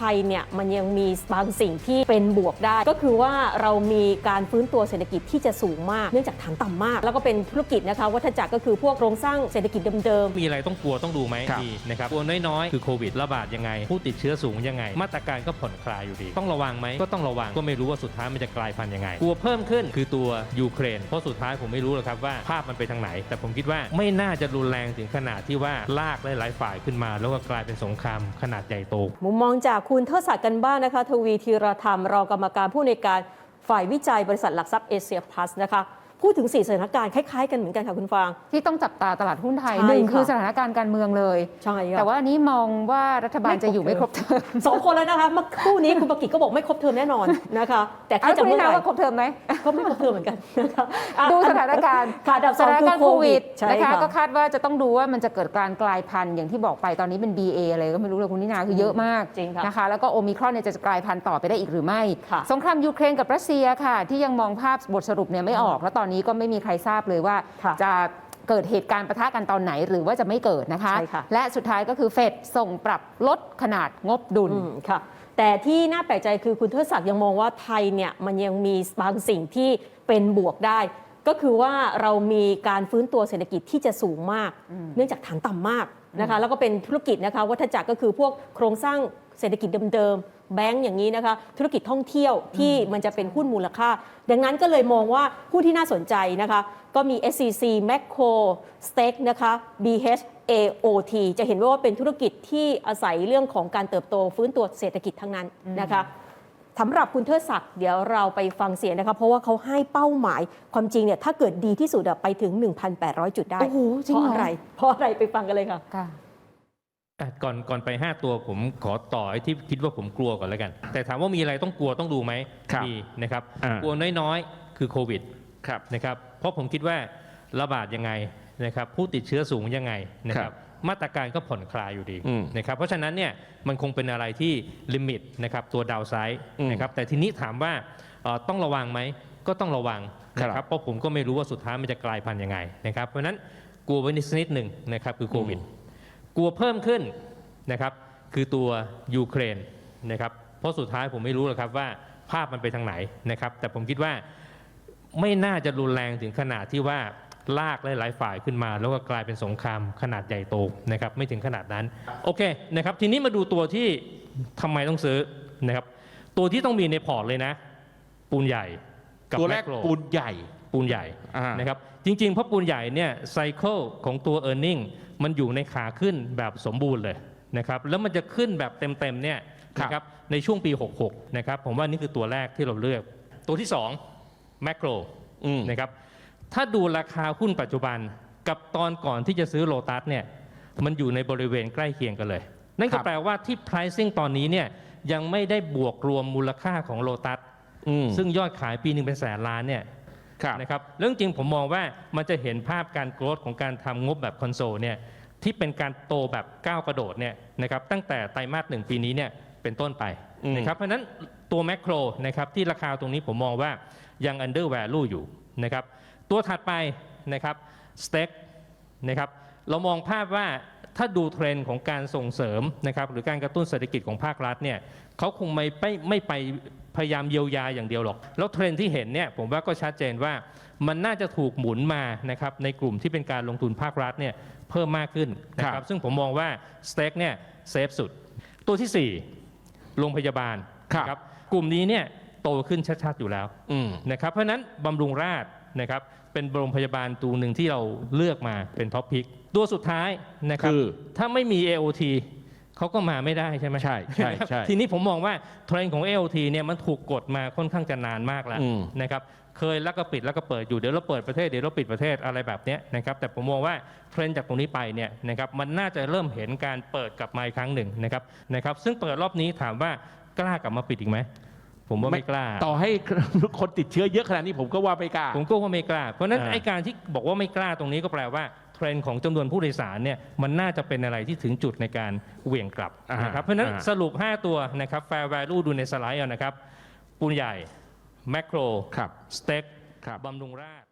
ทยเนี่ยมันยังมีบางสิ่งที่เป็นบวกได้ ก็คือว่าเรามีการฟื้นตัวเศรษฐกิจที่จะสูงมากเนื่องจากฐานต่ำมาก แล้วก็เป็นธุรกิจนะคะวัฏจักรก็คือพวกโครงสร้างเศรษฐกิจเดิมมีอะไรต้องกลัวต้องดูไหมครับดีนะครับกลัวน้อยๆคือโควิดระบาดยังไง ผู้ติดเชื้อสูงยังไง มาตรการก็ผ่อนคลายอยู่ดี ต้องระวังไหมก็ต้องระวังก็ไม่รู้ว่าสุดท้ายมันจะกลายพันธุ์ยังไงกลัวเพิ่มขึ้นคือตัวยูเครนเพราะสุดท้ายผมไม่รู้หรอกครับว่าภาพมันไปทางไหน แต่ผมคิดว่าไม่น่าจะรุนแรงถึงขนาดที่ว่าลากหลายๆฝ่ายขึ้นมา แล้วก็กลายเป็นสงครามขนาดใหญ่โตๆมุมมองจากคุณเทศศักดิ์กันบ้างนะคะ ทวีธีรธรรมรองกรรมการผู้ในการฝ่ายวิจัยบริษัทหลักทรัพย์เอเชียพลัสนะคะ พูดถึงสี่สถานการณ์คล้ายๆกันเหมือนกันค่ะคุณฟาง ที่ต้องจับตาตลาดหุ้นไทยใช่หนึ่งค่ะ คือสถานการณ์การเมืองเลย ใช่ค่ะ แต่ว่าอันนี้มองว่ารัฐบาลจะอยู่ไม่ครบเทอมสองคนแล้วนะคะเมื่อครู่นี้คุณประกิตก็บอกไม่ครบเทอมแน่นอนนะคะ แต่เอาแค่จะคุณเมื่นี่อไหนะร่ว่าครบเทอมไหม ก็ไม่ครบเทอมเหมือนกันนะคะอะดูสถานการณ์ค่ะอันดับสสองถานคือการณ์โคโควิวิดดใช่นะคะค่ะก็คาดว่าจะต้องดูว่ามันจะเกิดการกลายพันธุ์อย่างที่บอกไปตอนนี้เป็น BA อะไรก็ไม่รู้เลยคุณนินาคือเยอะมากจริงค่ะนะคะ แล้วก็โอมิครอนเนี่ยจะกลายพันธุ์ต่อไปได้อีกหรือไม่ ค่ะ สงครามยูเครนกับรัสเซียค่ะ ที่ยังมองภาพบทสรุปเนี่ยไม่ออกแล้วตอนนี้ก็ไม่มีใครทราบเลยว่าค่ะจะเกิดเหตุการณ์ประทะกันตอนไหนหรือว่าจะไม่เกิดนะคะใช่ค่ะและสุดท้ายก็คือเฟดส่งปรับลดขนาดงบดุลอืมค่ะแต่ที่น่าแปลกใจคือคุณเทิดศักดิ์ยังมองว่าไทยเนี่ยมันยังมีบางสิ่งที่เป็นบวกได้ ก็คือว่าเรามีการฟื้นตัวเศรษฐกิจที่จะสูงมาก เนื่องจากฐานต่ำมากนะคะแล้วก็เป็นธุรกิจนะคะวัฏจักรก็คือพวกโครงสร้างเศรษฐกิจเดิมๆแบงก์อย่างนี้นะคะธุรกิจท่องเที่ยวที่มันจะเป็นหุ้นมูลค่า ดังนั้นก็เลยมองว่าหุ้นที่น่าสนใจนะคะก็มี SCC Macro Steak นะคะ BH AOT จะเห็นว่าเป็นธุรกิจที่อาศัยเรื่องของการเติบโตฟื้นตัวเศรษฐกิจทั้งนั้นนะคะ สำหรับคุณเทิดศักดิ์เดี๋ยวเราไปฟังเสียงนะคะเพราะว่าเขาให้เป้าหมายความจริงเนี่ยถ้าเกิดดีที่สุดอะไปถึง 1,800 จุดได้โอ้โหจริงเพเหรอราะอะไร เพราะอะไรไปฟังกันเลยค่ะ ค่ะ อะก่อนก่อนไป 5 ตัวผมขอต่อไอ้ที่คิดว่าผมกลัวก่อนแล้วกัน แต่ถามว่ามีอะไรต้องกลัวต้องดูไหมครับมีนะครับอ่ากลัวน้อยๆ คือโควิดครับ นะครับเพราะผมคิดว่าระบาดยังไงนะครับผู้ติดเชื้อสูงยังไงนะคครัรับ บ มาตรการก็ผ่อนคลายอยู่ดีอืมนะครับเพราะฉะนั้นเนี่ยมันคงเป็นอะไรที่ลิมิตนะครับตัวดาวไซด์อืมนะครับแต่ทีนี้ถามว่าเอ่อต้องระวังไหมก็ต้องระวังนะคครัรับบเพราะผมก็ไม่รู้ว่าสุดท้ายมันจะกลายพันธุ์ยังไงนะครับเพราะฉะนั้นกลัวไว้นิดนิดหนึ่งนะครับคือโควิดกลัวเพิ่มขึ้นนะครับคือตัวยูเครนนะครับเพราะสุดท้ายผมไม่รู้หรอกครับว่าภาพมันไปทางไหนนะครับแต่ผมคิดว่าไม่น่าจะรุนแรงถึงขนาดที่ว่า ลากหลายๆฝ่ายขึ้นมา แล้วก็กลายเป็นสงครามขนาดใหญ่โตนะครับไม่ถึงขนาดนั้นโอเคนะครับทีนี้มาดูตัวที่ทำไมต้องซื้อนะครับตัวที่ต้องมีในพอร์ตเลยนะ ปูนใหญ่กับตัวแรกแมคโครปูนใหญ่ปูนใหญ่อ่านะครับจริงๆเพราะปูนใหญ่เนี่ยไซเคิลของตัว e a r n i n g มันอยู่ในขาขึ้นแบบสมบูรณ์เลยนะครับแล้วมันจะขึ้นแบบเต็มๆเนี่ยนะครับในช่วงปี 66 นะครับ ผมว่านี่คือตัวแรกที่เราเลือก ตัวที่2 macro อืมนะครับ ถ้าดูราคาหุ้นปัจจุบันกับตอนก่อนที่จะซื้อโลตัสเนี่ยมันอยู่ในบริเวณใกล้เคียงกันเลย นั่นครัก็บแปลว่าที่ pricing ตอนนี้เนี่ยยังไม่ได้บวกรวมมูลค่าของโลตัสอืมซึ่งยอดขายปีหนึ่งเป็นแสนล้านเนี่ยครับนะครับเรื่องจริงผมมองว่ามันจะเห็นภาพการโกรธของการทำงบแบบคอนโซลเนี่ยที่เป็นการโตแบบก้าวกระโดดเนี่ยนะครับตั้งแต่ไตรมาสหนึ่งปีนี้เนี่ยเป็นต้นไปอืมนะครับเพราะฉะนั้นตัวแมคโครนะครับที่ราคาตรงนี้ผมมองว่ายัง under value อยู่นะครับ ตัวถัดไปนะครับสเต็กนะครับเรามองภาพว่าถ้าดูเทรนด์ของการส่งเสริมนะครับหรือการกระตุ้นเศรษฐกิจของภาครัฐเนี่ยเขาคงไม่ไปไม่ไปพยายามเยียวยาอย่างเดียวหรอก แล้วเทรนด์ที่เห็นเนี่ยผมว่าก็ชัดเจนว่ามันน่าจะถูกหมุนมานะครับในกลุ่มที่เป็นการลงทุนภาครัฐเนี่ยเพิ่มมากขึ้นนะคครัรับบซึ่งผมมองว่าสเต็กเนี่ยเซฟสุด ตัวที่ 4 โรงพยาบาลครับนะกลุ่มนี้เนี่ยโตขึ้นชัดๆอยู่แล้วอืมนะครับเพราะฉะนั้นบำรุงราษฎร์ นะครับเป็นโรงพยาบาลตัวหนึ่งที่เราเลือกมาเป็นท็อปพิกตัวสุดท้ายนะครับคือถ้าไม่มี AOT เขาก็มาไม่ได้ใช่ไหมใช่ใช่ใช่ทีนี้ผมมองว่าเทรนด์ของ AOT เนี่ยมันถูกกดมาค่อนข้างจะนานมากแล้วอืมนะครับเคยแล้วก็ปิดแล้วก็เปิดอยู่เดี๋ยวเราเปิดประเทศเดี๋ยวเราปิดประเทศอะไรแบบเนี้ยนะครับแต่ผมมองว่าเทรนด์จากตรงนี้ไปเนี่ยนะครับมันน่าจะเริ่มเห็นการเปิดกลับมาอีกครั้งหนึ่งนะครับนะครับซึ่งเปิดรอบนี้ถามว่ากล้ากลับมาปิดอีกไหม ผมว่าไม่กล้า ต่อให้คนติดเชื้อเยอะขนาดนี้ผมก็ว่าไม่กล้า ผมก็ว่าไม่กล้า เพราะฉะนั้นอ่าไอ้การที่บอกว่าไม่กล้าตรงนี้ก็แปลว่าเทรนด์ของจำนวนผู้โดยสารเนี่ยมันน่าจะเป็นอะไรที่ถึงจุดในการเหวี่ยงกลับอ่านนะครับเพราะฉะนั้นอ่าสรุป 5 ตัวนะครับ fair value ดูในสไลด์เอานะครับปูนใหญ่แมคโครครับสเต็กครับบำรุงราษฎร์